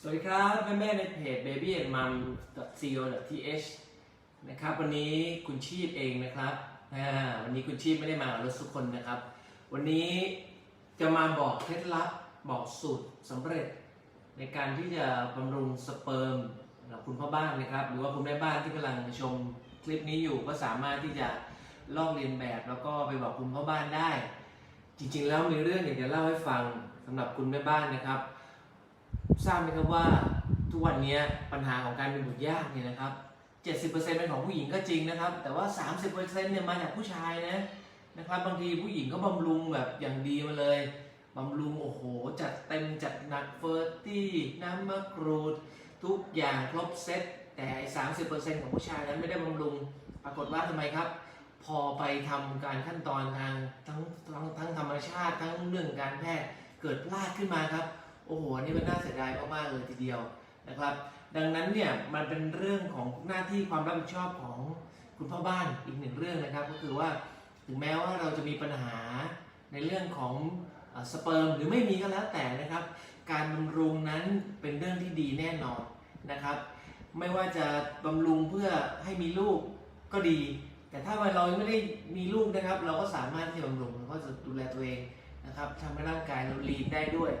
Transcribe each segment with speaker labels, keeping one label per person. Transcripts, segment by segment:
Speaker 1: สวัสดีครับแม่แม่ๆในเพจ baby and mom co th นะครับวันนี้คุณชีพเองนะครับวันนี้คุณชีพไม่ได้มากับรถสุกคนนะครับ วันนี้จะมาบอกเคล็ดลับบอกสูตรสำเร็จ ในการที่จะบำรุงสเปิร์มสำหรับคุณพ่อบ้านนะครับ หรือว่าคุณแม่บ้านที่กำลังชมคลิปนี้อยู่ก็สามารถที่จะลอกเลียนแบบแล้วก็ไปบอกคุณพ่อบ้านได้ จริงๆ แล้วมีเรื่องอยากจะเล่าให้ฟังสำหรับคุณแม่บ้านนะครับ ทราบไหมครับว่าทุกวันนี้ปัญหาของการเป็นบุตรยากเนี่ยนะครับ 70%เป็นของผู้หญิงก็จริงนะครับ แต่ว่า 30%เนี่ยมาจากผู้ชายนะนะครับบางทีผู้หญิงก็บำรุงแบบอย่างดีมาเลยบำรุงโอ้โห จัดเต็มจัดหนักเฟอร์ตี้น้ำมะกรูด ทุกอย่างครบเซ็ตแต่ไอ้30%ของผู้ชายนั้นไม่ได้บำรุง ปรากฏว่าทำไมครับ พอไปทำการขั้นตอนทางทั้งทั้งทั้งธรรมชาติทั้งเรื่องการแพทย์เกิดพลาดขึ้นมาครับ โอ้โหอันนี่มันน่าเสียดายมากๆเลยทีเดียวนะครับ ดังนั้นเนี่ยมันเป็นเรื่องของหน้าที่ความรับผิดชอบของคุณพ่อบ้านอีกหนึ่งเรื่องนะครับ ก็คือว่าถึงแม้ว่าเราจะมีปัญหาในเรื่องของสเปิร์มหรือไม่มีก็แล้วแต่นะครับ การบำรุงนั้นเป็นเรื่องที่ดีแน่นอนนะครับ ไม่ว่าจะบำรุงเพื่อให้มีลูกก็ดี แต่ถ้าเรายังไม่ได้มีลูกนะครับ เราก็สามารถที่จะบำรุงแล้วก็จะดูแลตัวเองนะครับทำให้ร่างกายเราลีนได้ด้วย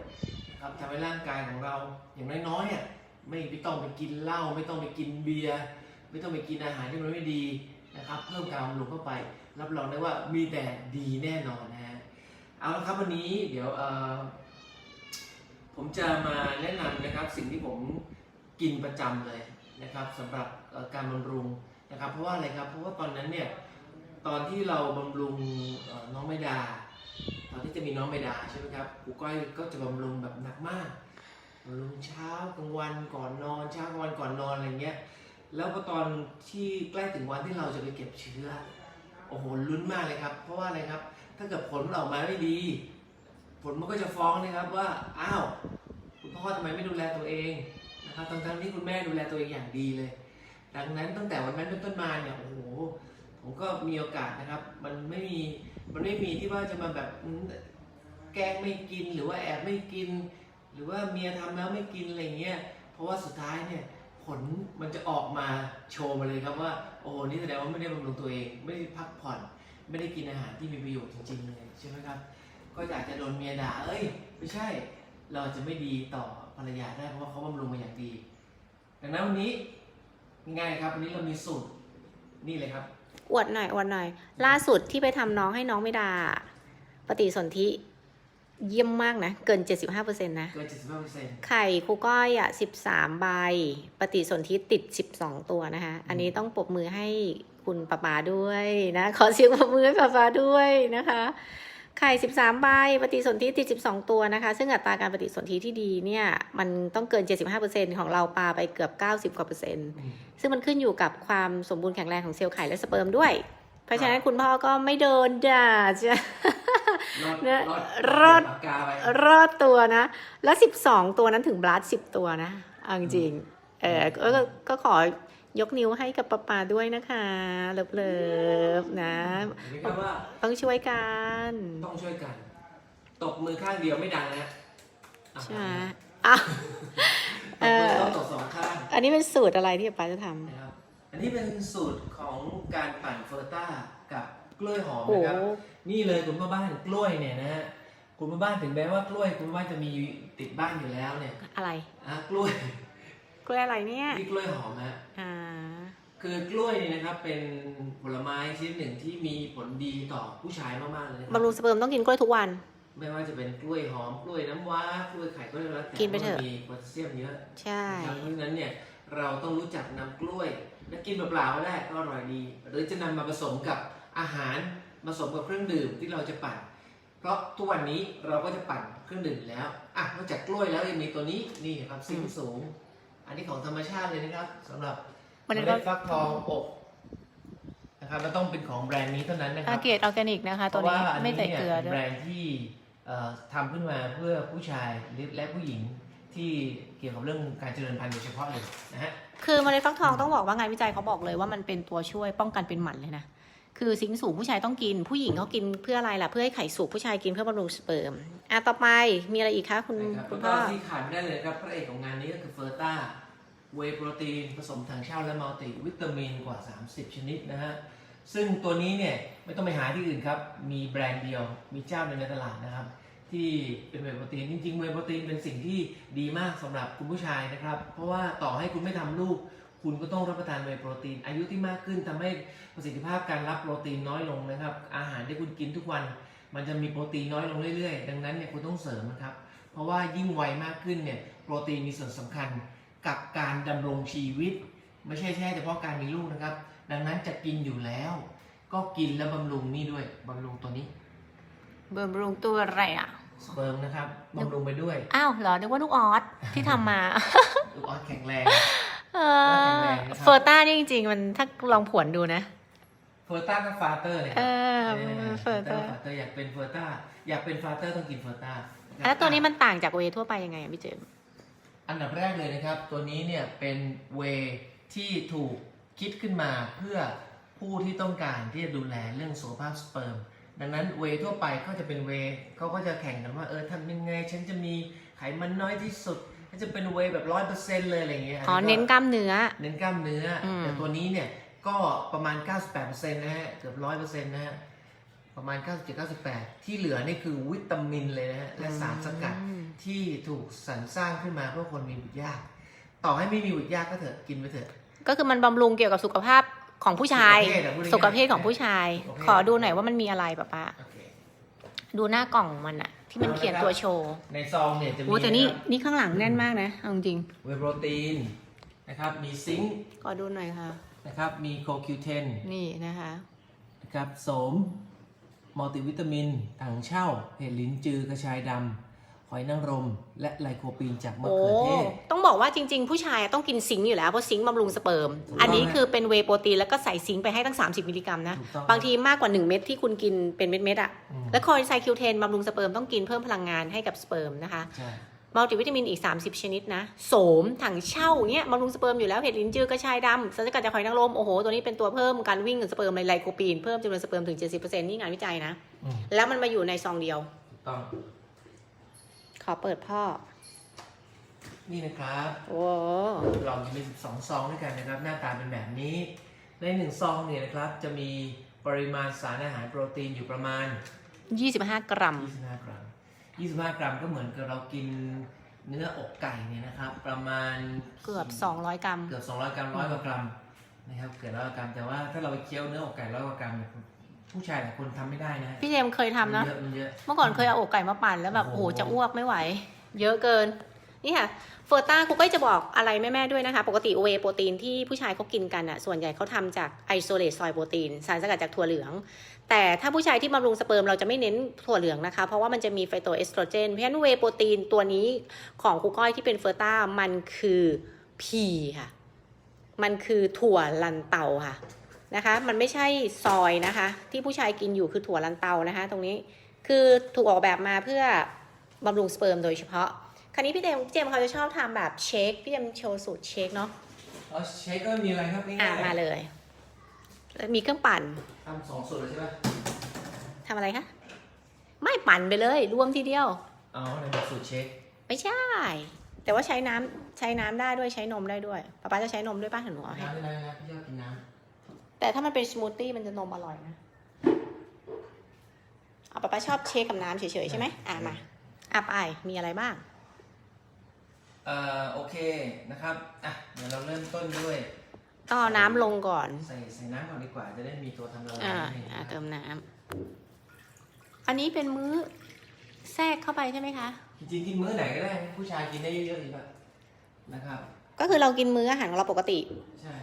Speaker 1: ครับทำให้ร่างกายของเราอย่างน้อยๆเนี่ยไม่ไม่ต้องไปกินเหล้าไม่ต้องไปกินเบียร์ไม่ต้องไปกินอาหารที่มันไม่ดีนะครับเพิ่มการบำรุงเข้าไป รับรองได้ว่ามีแต่ดีแน่นอนนะฮะเอาละครับวันนี้เดี๋ยวผมจะมาแนะนำนะครับสิ่งที่ผมกินประจำเลยนะครับสำหรับการบำรุงนะครับ เพราะว่าอะไรครับเพราะว่าตอนนั้นเนี่ยตอนที่เราบำรุงน้องไม่ดา ตอนที่จะมีน้องไม่ดาใช่ไหมครับครูก้อยก็จะบำรุงแบบหนักมากบำรุงเช้ากลางวันก่อนนอนเช้ากลางวันก่อนนอนอะไรเงี้ยแล้วพอตอนที่ใกล้ถึงวันที่เราจะไปเก็บเชื้อโอ้โหลุ้นมากเลยครับ เพราะว่าอะไรครับ ถ้าเกิดผลออกมาไม่ดี ผลมันก็จะฟ้องนะครับว่าอ้าวคุณพ่อทำไมไม่ดูแลตัวเองนะครับทั้งๆที่คุณแม่ดูแลตัวเองอย่างดีเลย ดังนั้นตั้งแต่วันนั้นเป็นต้นมาเนี่ยโอ้โห ผมก็มีโอกาสนะครับ มันไม่มีมันไม่มีที่ว่าจะมาแบบแกล้งไม่กินหรือว่าแอบไม่กิน หรือว่าเมียทำแล้วไม่กินอะไรเงี้ยเพราะว่าสุดท้ายเนี่ยผลมันจะออกมาโชว์มาเลยครับว่า โอ้นี่แสดงว่าไม่ได้บำรุงตัวเอง ไม่ได้พักผ่อน ไม่ได้กินอาหารที่มีประโยชน์จริงๆเลยใช่ไหมครับ ก็อยากจะโดนเมียด่าเอ้ย ไม่ใช่เราจะไม่ดีต่อภรรยาได้เพราะว่าเขาบำรุงมาอย่างดี ดังนั้นวันนี้ง่ายครับวันนี้เรามีสูตรนี่เลยครับ
Speaker 2: อวดหน่อยอวดหน่อย ล่าสุดที่ไปทำน้องให้น้องไม่ดา ปฏิสนธิเยี่ยมมากนะ เกิน 75%นะ
Speaker 1: เกิน 75เปอร์เซ็นต์
Speaker 2: ไข่ครูก้อยอะ 13 ใบ ปฏิสนธิติด 12 ตัวนะคะ อันนี้ต้องปรบมือให้คุณป้าปาด้วยนะ ขอเสียงปรบมือให้ป้าปาด้วยนะคะ ไข่ 13 ใบ ปฏิสนธิติด 12 ตัวนะคะ ซึ่งอัตราการปฏิสนธิที่ดีเนี่ย มันต้องเกิน 75%ของเราปาไปเกือบ 90 กว่าเปอร์เซ็นต์ ซึ่งมันขึ้นอยู่กับความสมบูรณ์แข็งแรงของเซลล์ไข่และสเปิร์มด้วย เพราะฉะนั้นคุณพ่อก็ไม่โดนด่าจะ
Speaker 1: รอด
Speaker 2: เนี่ย
Speaker 1: รอด
Speaker 2: รอด
Speaker 1: ปากกาไป
Speaker 2: รอดตัวนะ แล้ว 12 ตัวนั้นถึงบลัด10 ตัวนะเอาจริงๆเออก็ก็ก็ขอ ยกนิ้วให้กับป้าปาด้วยนะคะเลิฟเลิฟๆนะ
Speaker 1: เรียกว่า
Speaker 2: ต้องช่วยกัน
Speaker 1: ต้องช่วยกัน ตบมือข้างเดียวไม่ดังนะอะ
Speaker 2: ใช่ไหมอะ
Speaker 1: ตบมือต้องตบสองข้าง
Speaker 2: อันนี้เป็นสูตรอะไรที่ป้าจะทำ
Speaker 1: นะครับ อันนี้เป็นสูตรของการปั่นเฟอร์ต้ากับกล้วยหอม
Speaker 2: โอ้
Speaker 1: นะครับ นี่เลยคุณพ่อบ้านกล้วยเนี่ยนะฮะคุณพ่อบ้านถึงแม้ว่ากล้วยคุณพ่อบ้านจะมีติดบ้านอยู่แล้วเนี่ย
Speaker 2: อะไร
Speaker 1: อะกล้วย
Speaker 2: กล้วยอะไรเนี่ย
Speaker 1: นี่กล้วยหอมนะ
Speaker 2: อ่า
Speaker 1: คือกล้วยเนี่ยนะครับเป็นผลไม้ชนิดหนึ่งที่มีผลดีต่อผู้ชายมากๆเลยนะค
Speaker 2: บำรุงสเปิร์มต้องกินกล้วยทุกวัน
Speaker 1: ไม่ว่าจะเป็นกล้วยหอมกล้วยน้ำว้ากล้วยไข่ก็แล้วแต่
Speaker 2: กินไปเถอะ
Speaker 1: มัมีโพแทสเซียมเยอะ
Speaker 2: ใช่
Speaker 1: นะครับเพราะฉะนั้นเนี่ยเราต้องรู้จักนำกล้วยและกินเปล่าๆก็ได้ก็อร่อยดี หรือจะนำมาผสมกับอาหารผสมกับเครื่องดื่มที่เราจะปั่น เพราะทุกวันนี้เราก็จะปั่นเครื่องดื่มแล้วอะนอกจากกล้วยแล้วยังมีตัวนี้นี่ครับซิงค์สูง อันนี้ของธรรมชาติเลยนะครับสำหรับ
Speaker 2: มัน
Speaker 1: เม
Speaker 2: ก็
Speaker 1: ล็ดฟักทองอบนะครับแล้วต้องเป็นของแบรนด์นี้เท่านั้นนะค
Speaker 2: อา
Speaker 1: รับ
Speaker 2: เกตออร์แกนิกนะคะ ตัวนี้
Speaker 1: พราะา
Speaker 2: ไม่ใส่
Speaker 1: นนี้
Speaker 2: เก
Speaker 1: นี่
Speaker 2: ลื
Speaker 1: ย
Speaker 2: อ
Speaker 1: เป็น
Speaker 2: ด้
Speaker 1: แบ
Speaker 2: ว
Speaker 1: ร
Speaker 2: ย
Speaker 1: นด์ที่เอ่อทำขึ้นมาเพื่อผู้ชายและผู้หญิงที่เกี่ยวกับเรื่องการเจริญพันธุ์โดยเฉพาะเลยนะฮะ
Speaker 2: คือเมล็ดฟักทองต้องบอกว่างานวิจัยเขาบอกเลยว่ามันเป็นตัวช่วยป้องกันเป็นหมันเลยนะ คือซิงค์สูงผู้ชายต้องกิน ผู้หญิงเขากินเพื่ออะไรล่ะ เพื่อให้ไข่สุกผู้ชายกินเพื่อบำรุงสเปิร์มอะต่อไปมีอะไรอีกคะคุณ
Speaker 1: นะครับ
Speaker 2: คุ
Speaker 1: แล้
Speaker 2: ณ
Speaker 1: วก็
Speaker 2: พ่อ
Speaker 1: ที่ขาดไม่ได้เลยครับพระเอกของงานนี้ก็คือเฟอร์ต้า เวโปรตีนผสมถังเช่าและมัลติวิตามินกว่า 30 ชนิดนะฮะ ซึ่งตัวนี้เนี่ยไม่ต้องไปหาที่อื่นครับ มีแบรนด์เดียว มีเจ้าในตลาดนะครับ ที่เป็นเวโปรตีน จริงๆ เวโปรตีนเป็นสิ่งที่ดีมากสำหรับคุณผู้ชายนะครับ เพราะว่าต่อให้คุณไม่ทำลูก คุณก็ต้องรับประทานเวโปรตีน อายุที่มากขึ้นทำให้ประสิทธิภาพการรับโปรตีนน้อยลงนะครับ อาหารที่คุณกินทุกวัน มันจะมีโปรตีนน้อยลงเรื่อยๆ ดังนั้นเนี่ยคุณต้องเสริมนะครับ เพราะว่ายิ่งวัยมากขึ้นเนี่ยโปรตีนมีส่วนสำคัญ กับการดำรงชีวิต ไม่ใช่แค่เฉพาะการมีลูกนะครับ ดังนั้นจะกินอยู่แล้ว ก็กินแล้วบำรุงนี่ด้วยบำรุงตัวนี้
Speaker 2: เบอร์บรุงตัวอะไรอะ
Speaker 1: สเปิร์มนะครับบำรุงไปด้วย
Speaker 2: อ้าวเหรอนึกว่าลูกออสที่ทำมา
Speaker 1: ลูกออสแข็งแรง
Speaker 2: เอ
Speaker 1: แข็ง
Speaker 2: อ
Speaker 1: แรงนะครับ
Speaker 2: เฟอร์ต้านี่จริงๆ มันถ้าลองผวนดูนะ
Speaker 1: เฟอร์ต้ากับฟาเตอร์เนี่ย
Speaker 2: เออ
Speaker 1: เออ
Speaker 2: เฟอร์ต้า
Speaker 1: ฟาเตอร์อยากเป็นเฟอร์ต้าอยากเป็นฟาเตอร์ต้องกินเฟอร์ต้าะครับ
Speaker 2: แล้วตัวนี้มันต่างจากเวย์ทั่วไปยังไงอะพี่เจมส์
Speaker 1: อันดับแรกเลยนะครับ ตัวนี้เนี่ยเป็นเวย์ที่ถูกคิดขึ้นมาเพื่อผู้ที่ต้องการที่จะดูแลเรื่องสุขภาพสเปิร์ม ดังนั้นเวย์ทั่วไปก็จะเป็นเวย์เขาก็จะแข่งกันว่าเออทำยังไง ฉันจะมีไขมันน้อยที่สุดฉันจะเป็นเวย์แบบร้อยเปอร์เซ็นต์เลยอะไรอย่างเงี้ย
Speaker 2: อ๋อเน้นกล้ามเนื้อ
Speaker 1: เน้นกล้ามเนื้ออ
Speaker 2: ม
Speaker 1: แต่ตัวนี้เนี่ยก็ประมาณ 98%นะฮะเกือบร้อยเปอร์เซ็นต์นะฮะ ประมาณ 97-98 ที่เหลือนี่คือวิตามินเลยนะฮะและสารสกัด
Speaker 2: อืม
Speaker 1: ที่ถูกสรรสร้างขึ้นมาเพื่อคนมีบุตรยาก ต่อให้ไม่มีบุตรยากก็เถอะกินไปเถอะ
Speaker 2: ก็คือมันบำรุงเกี่ยวกับสุขภาพของผู้ชาย
Speaker 1: สุขภาพอะพูดง่ายๆ
Speaker 2: สุขภาพของผู้ชาย
Speaker 1: สุขภาพ
Speaker 2: ขอดูหน่อยว่ามันมีอะไรป้าป้า
Speaker 1: โอเค
Speaker 2: ดูหน้ากล่องมันอะที่มันเขียนตัวโชว์
Speaker 1: ในซองเนี่ยจะมี
Speaker 2: โอ้แต่นี่ะ
Speaker 1: ครับ
Speaker 2: นี่ข้างหลังแน่นมากนะเอาจริง
Speaker 1: เวย์โปรตีนนะครับ มีซิงค์
Speaker 2: ๆขอดูหน่อยค่ะ
Speaker 1: นะครับ มีโคคิวเทน
Speaker 2: นี่นะคะ
Speaker 1: นะครับ โสม มัลติวิตามินถังเช่า เห็ดลิ้นจือกระชายดำหอยนางรม และไลโคปีนจากมะ
Speaker 2: โอ้
Speaker 1: เขือเทศ
Speaker 2: ต้องบอกว่าจริง ๆ ผู้ชายต้องกินซิงค์อยู่แล้วเพราะซิงค์บำรุงสเปิร์ม
Speaker 1: ถูกต้อง
Speaker 2: อันนี้คือเป็นเวย์โปรตีนแล้วก็ใส่ซิงค์ไปให้ตั้ง 30 มิลลิกรัมนะ
Speaker 1: ถูกต้อง
Speaker 2: บางทีมากกว่า 1 เม็ดที่คุณกินเป็นเม็ดๆอะ
Speaker 1: อืม
Speaker 2: แล้วคอยไซคิวเทนบำรุงสเปิร์มต้องกินเพิ่มพลังงานให้กับสเปิร์มนะคะ
Speaker 1: ใช่
Speaker 2: มัลติวิตามินอีก 30 ชนิดนะ โสมถังเช่าเนี่ยบำรุงสเปิร์มอยู่แล้วเห็ดลิ้นจือกระชายดำสารสกัดจากหอยนางรมโอ้โห ตัวนี้เป็นตัวเพิ่มการวิ่งของสเปิร์มในไลโคปีนเพิ่มจำนวนสเปิร์มถึง 70%นี่งานวิจัยนะ
Speaker 1: อืม
Speaker 2: แล้วมันมาอยู่ในซองเดียว
Speaker 1: ถูกต้อง
Speaker 2: ขอเปิดพ่อ
Speaker 1: นี่นะครับ
Speaker 2: โอ้
Speaker 1: เราจะมี12ซองด้วยกันนะครับ หน้าตาเป็นแบบนี้ ในหนึ่งซองเนี่ยนะครับ จะมีปริมาณสารอาหารโปรตีนอยู่ประมาณ
Speaker 2: 25 กรัม
Speaker 1: 25กรัม 25 กรัมก็เหมือนกับเรากินเนื้ออกไก่เนี่ยนะครับ ประมาณ
Speaker 2: เกือบ 200 กรัม
Speaker 1: เกือบ 200 กรัมร้อยกว่ากรัมนะครับเกือบร้อยกรัม แต่ว่าถ้าเราไปเคี้ยวเนื้ออกไก่ร้อยกว่ากรัมเนี่ยผู้ชายหลายคนทำไม่ได้นะ
Speaker 2: พี่เจมส์เคยทำนะ
Speaker 1: มัเยอะมันเยอะ
Speaker 2: เมื่อก่อนเคยเอาอกไก่มาปั่นแล้วแบบ
Speaker 1: โอ้
Speaker 2: โอ้
Speaker 1: โห
Speaker 2: โหจะอ้วกไม่ไหว เยอะเกิน นี่ค่ะเฟอร์ต้าคุก็จะบอกอะไรแม่ ๆ ด้วยนะคะ ปกติเวโปรตีนที่ผู้ชายเขากินกันอะส่วนใหญ่เขาทำจากไอโซเลตซอยโปรตีน สารสกัดจากถั่วเหลือง แต่ถ้าผู้ชายที่บำรุงสเปิร์มเราจะไม่เน้นถั่วเหลืองนะคะ เพราะว่ามันจะมีไฟโตเอสโตรเจน เพราะฉะนั้นเวโปรตีนตัวนี้ของครูก้อยที่เป็นเฟอร์ต้ามันคือพีค่ะ มันคือถั่วลันเตาค่ะนะคะ มันไม่ใช่ซอยนะคะ ที่ผู้ชายกินอยู่คือถั่วลันเตานะคะ ตรงนี้คือถูกออกแบบมาเพื่อบำรุงสเปิร์มโดยเฉพาะ คราวนี้พี่เจมส์เจมส์เขาจะชอบทำแบบเชคพี่เจมส์โชว์สูตรเชคเนาะ
Speaker 1: อ๋อเชคก็มีอะไรครับง่ายๆ
Speaker 2: อะมาเลย มีเครื่องปั่น
Speaker 1: ทำสองสูตรเลยใช่ไหม
Speaker 2: ทำอะไรคะไม่ปั่นไปเลยรวมทีเดียว
Speaker 1: อ๋อในแบบสูตรเชค
Speaker 2: ไม่ใช่ แต่ว่าใช้น้ำใช้น้ำได้ด้วยใช้นมได้ด้วยป๊าป๊าจะใช้นมด้วยป้าถึงหนูเอาให้
Speaker 1: น้ำได้นะพี่ชอบกินน้
Speaker 2: แต่ถ้ามันเป็นสมูทตี้มันจะนมอร่อยนะเอาป๊าป๊าชอบเชคกับน้ำเฉยๆใช่ไหมอะมาอะไปมีอะไรบ้างำ
Speaker 1: เอ่อโอเคนะครับอะเดี๋ยวเราเริ่มต้นด้วย
Speaker 2: ต้องเอาน้ำลงก่อน
Speaker 1: ใส่ใส่น้ำก่อนดีกว่าจะได้มีตัวทำละลาย
Speaker 2: อ่า
Speaker 1: นิดนึง
Speaker 2: อ่า
Speaker 1: นะครับ
Speaker 2: เติมน้ำอันนี้เป็นมื้อแทรกเข้าไปใช่ไหมคะ
Speaker 1: จริงๆกินมื้อไหนก็ได้นะผู้ชายกินได้เยอะๆดีป่ะนะครับ
Speaker 2: ก็คือเรากินมื้ออาหารของเราปกติ
Speaker 1: ใช่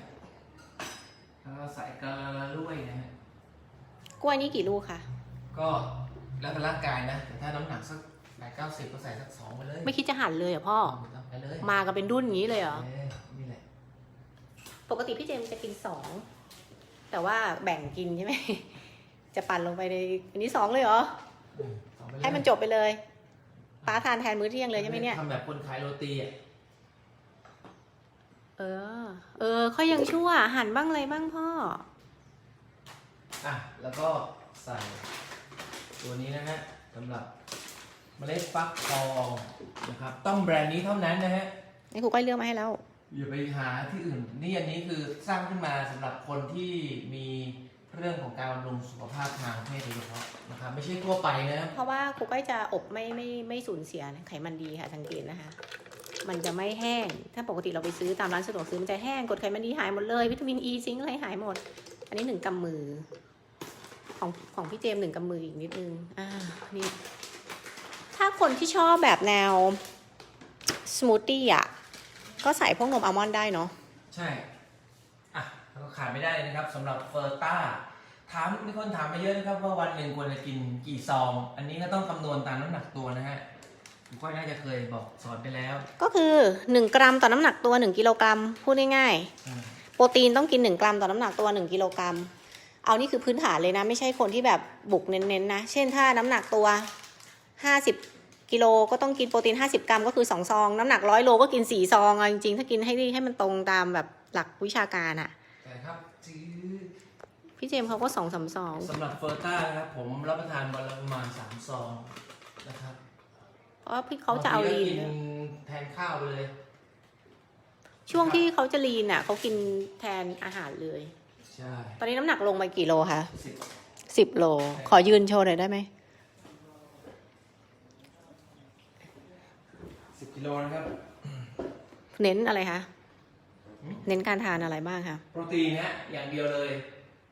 Speaker 1: แล้วก็ใส่กระละลุยนะฮะ
Speaker 2: กล้วยนี่กี่ลูกคะ
Speaker 1: ก็แล้วแต่ร่างกายนะแต่ถ้าน้ำหนักสักแปดเก้าสิบก็ใส่สักสองไปเลย
Speaker 2: ไม่คิดจะหั่นเลยเหรอพ่อ
Speaker 1: เอา ไปเลย
Speaker 2: มากันเป็นรุ่นอย่างนี้เลยเหรอ
Speaker 1: เออนี่แหละ
Speaker 2: ปกติพี่เจมส์จะกินสอง แต่ว่าแบ่งกินใช่ไหม จะปั่นลงไปในอันนี้สองเลยเหรอ
Speaker 1: อืมสองไปเลย
Speaker 2: ให้มันจบไปเลยป้าทานแทนมื้อเที่ยงเลยใช่ไหมเนี่ย
Speaker 1: ทำแบบคนขายโรตีอะ
Speaker 2: เออ เออค่อยยังชั่วหั่นบ้างอะไรบ้างพ่อ
Speaker 1: ออะแล้วก็ใส่ตัวนี้นะฮะสำหรับ เมล็ดฟักทองนะครับ ต้องแบรนด์นี้เท่านั้นนะฮะ
Speaker 2: นี่ครูก้อยเลือกมาให้แล้ว
Speaker 1: อย่าไปหาที่อื่น นี่อันนี้คือสร้างขึ้นมาสำหรับคนที่มีเรื่องของการบำรุงสุขภาพทางเพศโดยเฉพาะนะครับ ไม่ใช่ทั่วไปนะ
Speaker 2: เพราะว่าครูก้อยจะอบไม่ไม่ไม่สูญเสียไขมันดีค่ะสังเกตนะคะ มันจะไม่แห้ง ถ้าปกติเราไปซื้อตามร้านสะดวกซื้อมันจะแห้งกรดไขมันดีหายหมดเลยวิตามินอ e, ีซิงค์อะไรหายหมด อันนี้หนึ่งกำมือ ของของพี่เจมส์หนึ่งกำมืออีกนิดนึงอ่านี่ถ้าคนที่ชอบแบบแนวสมูทตี้อะ ก็ใส่พวกนมอัลมอนด์ได้เนาะ
Speaker 1: ใช่ อะแล้วก็ขาดไม่ได้เลยนะครับสำหรับเฟอร์ต้า ถามมีคนถามมาเยอะนะครับว่าวันหนึ่งควรจะกินกี่ซอง อันนี้ก็ต้องคำนวณตามน้ำหนักตัวนะฮะผมก็น่าจะเคยบอกสอนไปแล้ว
Speaker 2: ก็คือ 1 กรัมต่อน้ำหนักตัว 1 กิโลกรัมพูดง่ายๆ
Speaker 1: อืม
Speaker 2: โปรตีนต้องกิน 1 กรัมต่อน้ำหนักตัว 1 กิโลกรัม เอานี่คือพื้นฐานเลยนะ ไม่ใช่คนที่แบบบุกเน้นๆนะ เช่นถ้าน้ำหนักตัว 50 กิโลก็ต้องกินโปรตีน 50 กรัมก็คือ 2 ซอง น้ำหนัก100โลก็กิน 4 ซองเอาจริงๆ ถ้ากินให้ให้มันตรงตามแบบหลักวิชาการอะ
Speaker 1: แต่ครับจื้อ
Speaker 2: พี่เจมส์เขาก็2 3ซอง
Speaker 1: สำหรับเฟอร์ต้านะครับผมรับประทานวันละประมาณสามซองนะครับ
Speaker 2: เพราะว่าพี่เขาจะเอาลีน
Speaker 1: บงทีก็กินแทนข้าวไปเลย
Speaker 2: ช่วงที่เขาจะลีนอะเขากินแทนอาหารเลย
Speaker 1: ใช่
Speaker 2: ตอนนี้น้ำหนักลงไปกี่โลคะ
Speaker 1: สิบ
Speaker 2: สิบโล ขอยืนโชว์หน่อยได้ไหม
Speaker 1: สิบ กิโลนะครับ
Speaker 2: เน้นอะไรคะ
Speaker 1: หืม
Speaker 2: เน้นการทานอะไรบ้างคะ
Speaker 1: โปรตีนฮะอย่างเดียวเลย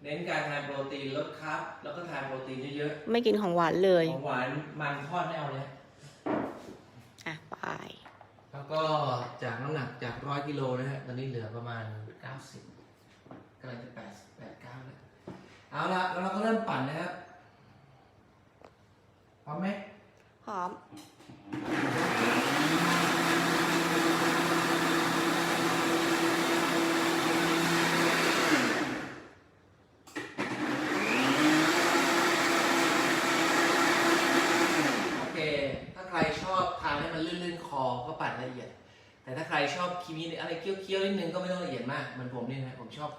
Speaker 1: เน้นการทานโปรตีนลดคาร์บแล้วก็ทานโปรตีนเยอะ
Speaker 2: ไม่กินของหวานเลย
Speaker 1: ๆของหวานมันทอดไม่เอาเลย
Speaker 2: อะไป
Speaker 1: แล้วก็จากน้ำหนักจากร้อยกิโลนะฮะตอนนี้เหลือประมาณ90กำลังจะ8 8 9แล้วเอาละแล้วเราก็เริ่มปั่นนะครับพร้อมไหม
Speaker 2: พร้อม
Speaker 1: โอเค ถ้าใครชอบทานให้มันลื่นๆค อก็ปั่นละเอียด แต่ถ้าใครชอบคีมีอะไรเคี้ยวๆนิดนึงก็ไม่ต้องละเอียดมากเหมือนผมนี่นะผมชอบ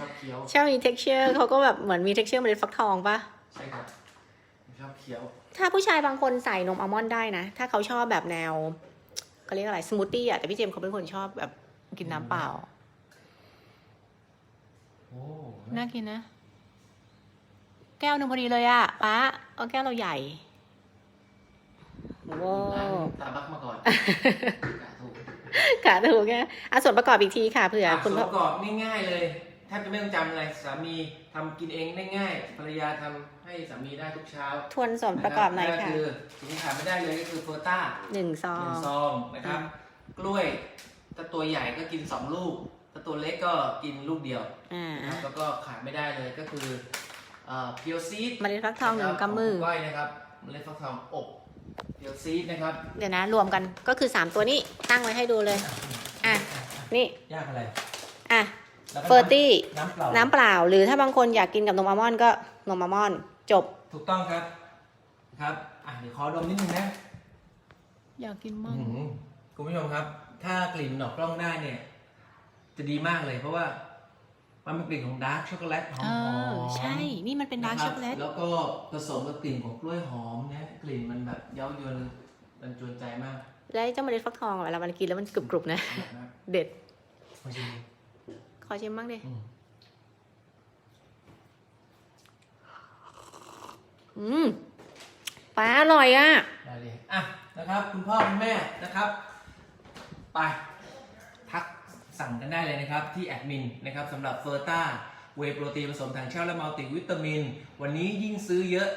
Speaker 1: ชอบเคี้ยว
Speaker 2: ชอบมี texture เขาก็แบบเหมือนมี texture เมล็ดฟักทองปะ
Speaker 1: ใช่ครับผมชอบเคี้ยว
Speaker 2: ถ้าผู้ชายบางคนใส่นมอัลมอนด์ได้นะ ถ้าเขาชอบแบบแนวเขาเรียกอะไรสมูทตี้อะแต่พี่เจมส์เขาเป็นคนชอบแบบกินน้ำเปล่า
Speaker 1: โอ้
Speaker 2: น่ากินนะ แก้วหนึ่งพอดีเลยอะป้าเอาแก้วเราใหญ่ว้า
Speaker 1: ร้าน
Speaker 2: ว
Speaker 1: ตาบัก มาก่อนกะถูก
Speaker 2: ค่ะถูกแค่อะส่วนประกอบอีกทีค่ะเผื่อ
Speaker 1: อะ
Speaker 2: คุณ
Speaker 1: ส่วน
Speaker 2: พ่อ
Speaker 1: ประกอบง่ายๆเลยแทบจะไม่ต้องจำอะไรสามีทำกินเองได้ง่ายภรรยาทำให้สามีได้ทุกเช้า
Speaker 2: ทวนส่วนประกอบหน่อย
Speaker 1: ก็
Speaker 2: ค่ะ
Speaker 1: คือสิ่งที่ขาดไม่ได้เลยก็คือโฟต้า
Speaker 2: หนึ่งซอ
Speaker 1: หนึ่
Speaker 2: ง
Speaker 1: งซองนะครับ กล้วยถ้าตัวใหญ่ก็กินสองลูก ถ้าตัวเล็กก็กินลูกเดียว
Speaker 2: อ่า
Speaker 1: นะครับแล้วก็ขาดไม่ได้เลยก็คือเพียวซีด
Speaker 2: เมล็ดฟักทองหนึ่งกำมือ
Speaker 1: ก้อยนะครับเมล็ดฟักทองอบ เพียวซีดนะครับ
Speaker 2: เดี๋ยวนะ รวมกันก็คือ 3 ตัวนี้ตั้งไว้ให้ดูเลย อะ นี่
Speaker 1: ยากอะไร
Speaker 2: อะ
Speaker 1: แล้วก็
Speaker 2: เฟอร์ตี้
Speaker 1: น้ำเปล่า
Speaker 2: น้ำเปล่า หรือถ้าบางคนอยากกินกับนมอัลมอนด์ก็นมอัลมอนด์จบ
Speaker 1: ถูกต้องครับครับอะเดี๋ยวขอดมนิดนึงนะ
Speaker 2: อยากกิน
Speaker 1: อื้
Speaker 2: มาก
Speaker 1: อหือคุณผู้ชมครับ ถ้ากลิ่นออกกล้องได้เนี่ย จะดีมากเลยเพราะว่า มันเป็นกลิ่นของดาร์กช็อกโกแลตหอ
Speaker 2: เอ
Speaker 1: ม
Speaker 2: อ
Speaker 1: ๆ
Speaker 2: ใช่ นี่มันเป็นดาร์กะ
Speaker 1: ค
Speaker 2: ช็
Speaker 1: รั
Speaker 2: อบกโกแลต
Speaker 1: แล้วก็ผสมกับกลิ่นของกล้วยหอมนะกลิ่นมันแบบเย้ายวนมันจวนใจมาก
Speaker 2: และไอ้เจ้าเมล็ดฟักทองเวลามันกินแล้วมันกรุบๆนะ
Speaker 1: อร่อยมาก
Speaker 2: เด็ด
Speaker 1: มาชิมดู
Speaker 2: ขอชิมบ้างดิ
Speaker 1: อืม
Speaker 2: อืมปลาอร่อยอะ
Speaker 1: ได้เลยอะนะครับ คุณพ่อคุณแม่นะครับ ไปทัก สั่งกันได้เลยนะครับที่แอดมินนะครับสำหรับเฟอร์ต้าเวโปรตีนผสมถังเช่าและมัลติวิตามิน วันนี้ยิ่งซื้อเยอะ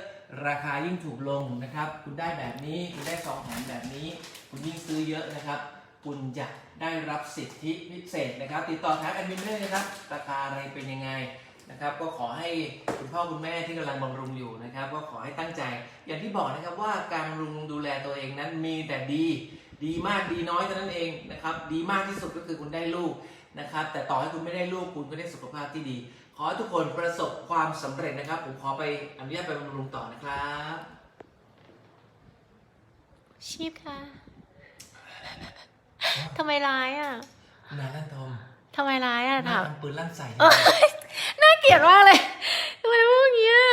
Speaker 1: ราคายิ่งถูกลงนะครับ คุณได้แบบนี้ คุณได้ซองแถมแบบนี้ คุณยิ่งซื้อเยอะนะครับ คุณจะได้รับสิทธิพิเศษนะครับ ติดต่อทางแอดมินได้เลยนะครับราคาอะไรเป็นยังไงนะครับ ก็ขอให้คุณพ่อคุณแม่ที่กำลังบำรุงอยู่นะครับ ก็ขอให้ตั้งใจ อย่างที่บอกนะครับว่าการบำรุงดูแลตัวเองนั้นมีแต่ดี ดีมากดีน้อยเท่านั้นเองนะครับดีมากที่สุดก็คือคุณได้ลูกนะครับแต่ต่อให้คุณไม่ได้ลูกคุณก็ได้สุขภาพที่ดี ขอให้ทุกคนประสบความสำเร็จนะครับ ผมขอไปอนุญาตไปบำรุงต่อนะครับ
Speaker 2: ชีพค่ะทำไมร้ายอะ
Speaker 1: นาลั่นทอม
Speaker 2: ทำไมร้ายอะ
Speaker 1: หน้า
Speaker 2: ถาม
Speaker 1: ทำปืนลั่นใส่
Speaker 2: น่าเกลียดมากเลยทำไมพูดอย่างเงี้ย